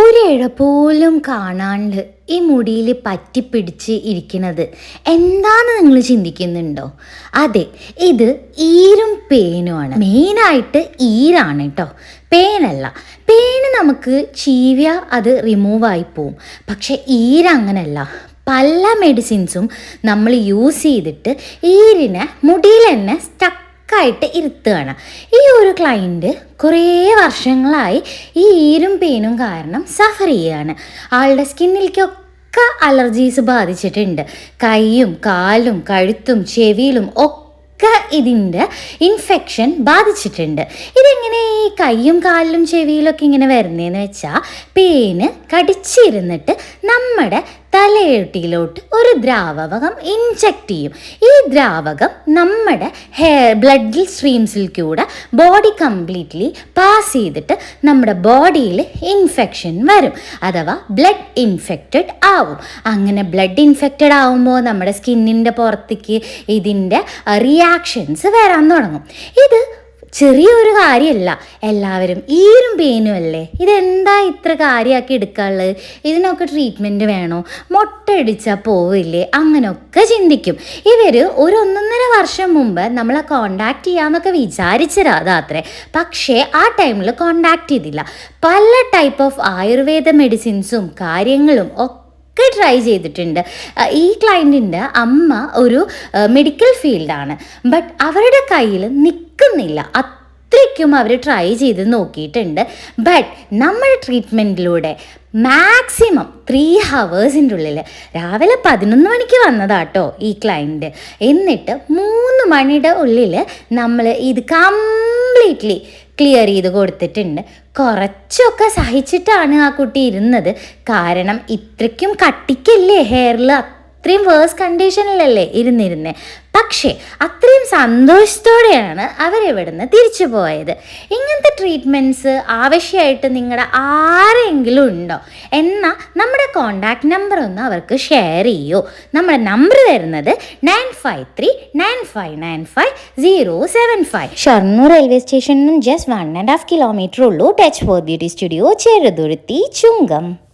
ഒരിഴ പോലും കാണാണ്ട് ഈ മുടിയിൽ പറ്റിപ്പിടിച്ച് ഇരിക്കുന്നത് എന്താന്ന് നിങ്ങൾ ചിന്തിക്കുന്നുണ്ടോ? അതെ ഇത് ഈരും പേനുമാണ് മെയിനായിട്ട് ഈരാണ് കേട്ടോ പേനല്ല. പേന് നമുക്ക് ചീവ്യ അത് റിമൂവ് ആയി പോവും. പക്ഷെ ഈരങ്ങനല്ല പല മെഡിസിൻസും നമ്മൾ യൂസ് ചെയ്തിട്ട് ഈരിനെ മുടിയിൽ തന്നെ സ്റ്റക്ക് ായിട്ട് ഇരുത്തുകയാണ്. ഈ ഒരു ക്ലയന്റ് കുറേ വർഷങ്ങളായി ഈ ഈരും പെയിനും കാരണം സഫർ ചെയ്യുകയാണ്. ആളുടെ സ്കിന്നിലേക്കൊക്കെ ഒക്കെ അലർജീസ് ബാധിച്ചിട്ടുണ്ട്. കൈയും കാലും കഴുത്തും ചെവിയിലും ഒക്കെ ഇതിന്റെ ഇൻഫെക്ഷൻ ബാധിച്ചിട്ടുണ്ട്. ഇതെങ്ങനെ ഈ കൈയും കാലിലും ചെവിയിലൊക്കെ ഇങ്ങനെ വരുന്നതെന്ന് വെച്ചാൽ പേന് കടിച്ചിരുന്നിട്ട് നമ്മുടെ തലയൊട്ടിയിലോട്ട് ഒരു ദ്രാവകം ഇൻജക്റ്റ് ചെയ്യും. ഈ ദ്രാവകം നമ്മുടെ ഹെയർ ബ്ലഡ് സ്ട്രീംസിൽ കൂടെ ബോഡി കംപ്ലീറ്റ്ലി പാസ് ചെയ്തിട്ട് നമ്മുടെ ബോഡിയിൽ ഇൻഫെക്ഷൻ വരും. അഥവാ ബ്ലഡ് ഇൻഫെക്റ്റഡ് ആവും. അങ്ങനെ ബ്ലഡ് ഇൻഫെക്റ്റഡ് ആവുമ്പോൾ നമ്മുടെ സ്കിന്നിന്റെ പുറത്തേക്ക് ഇതിന്റെ റിയാക്ഷൻസ് വരാൻ തുടങ്ങും. ഇത് ചെറിയൊരു കാര്യമല്ല എല്ലാവരും ഈരും പെയിനും അല്ലേ? ഇതെന്താ ഇത്ര കാര്യമാക്കി എടുക്കാനുള്ളത് ഇതിനൊക്കെ ട്രീറ്റ്മെന്റ് വേണോ? മുട്ടയടിച്ചാൽ പോവില്ലേ? അങ്ങനെയൊക്കെ ചിന്തിക്കും. ഇവർ ഒരു ഒന്നൊന്നര വർഷം മുമ്പ് നമ്മളെ കോണ്ടാക്ട് ചെയ്യാമെന്നൊക്കെ വിചാരിച്ചതാത്രേ പക്ഷേ ആ ടൈമിൽ കോണ്ടാക്ട് ചെയ്തില്ല. പല ടൈപ്പ് ഓഫ് ആയുർവേദ മെഡിസിൻസും കാര്യങ്ങളും ഒക്കെ ഒക്കെ ട്രൈ ചെയ്തിട്ടുണ്ട്. ഈ ക്ലയന്റിന്റെ അമ്മ ഒരു മെഡിക്കൽ ഫീൽഡാണ് ബട്ട് അവരുടെ കയ്യിൽ നിൽക്കുന്നില്ല അത്രയ്ക്കും അവർ ട്രൈ ചെയ്ത് നോക്കിയിട്ടുണ്ട്. ബട്ട് നമ്മൾ ട്രീറ്റ്മെന്റിലൂടെ മാക്സിമം ത്രീ ഹവേഴ്സിന്റെ ഉള്ളിൽ രാവിലെ പതിനൊന്ന് മണിക്ക് വന്നതാട്ടോ ഈ ക്ലയന്റ് എന്നിട്ട് മൂന്ന് മണിയുടെ ഉള്ളിൽ നമ്മൾ ഇത് കംപ്ലീറ്റ്ലി ക്ലിയർ ചെയ്ത് കൊടുത്തിട്ടുണ്ട്. കുറച്ചൊക്കെ സഹിച്ചിട്ടാണ് ആ കുട്ടി ഇരുന്നത്. കാരണം ഇത്രയ്ക്കും കട്ടിക്കല്ലേ ഹെയറിൽ അത്രയും വേഴ്സ് കണ്ടീഷനിലല്ലേ ഇരുന്നിരുന്നത് പക്ഷേ അത്രയും സന്തോഷത്തോടെയാണ് അവരിവിടുന്ന് തിരിച്ചു പോയത്. ഇങ്ങനത്തെ ട്രീറ്റ്മെന്റ്സ് ആവശ്യമായിട്ട് നിങ്ങളുടെ ആരെങ്കിലും ഉണ്ടോ? എന്നാൽ നമ്മുടെ കോണ്ടാക്ട് നമ്പർ ഒന്ന് അവർക്ക് ഷെയർ ചെയ്യൂ. നമ്മുടെ നമ്പർ വരുന്നത് nine five three nine five nine five zero seven five Shoranur railway സ്റ്റേഷനിൽ നിന്നും just one and half kilometre ഉള്ളൂ. Touch for beauty studio Cheruthuruthy Chungam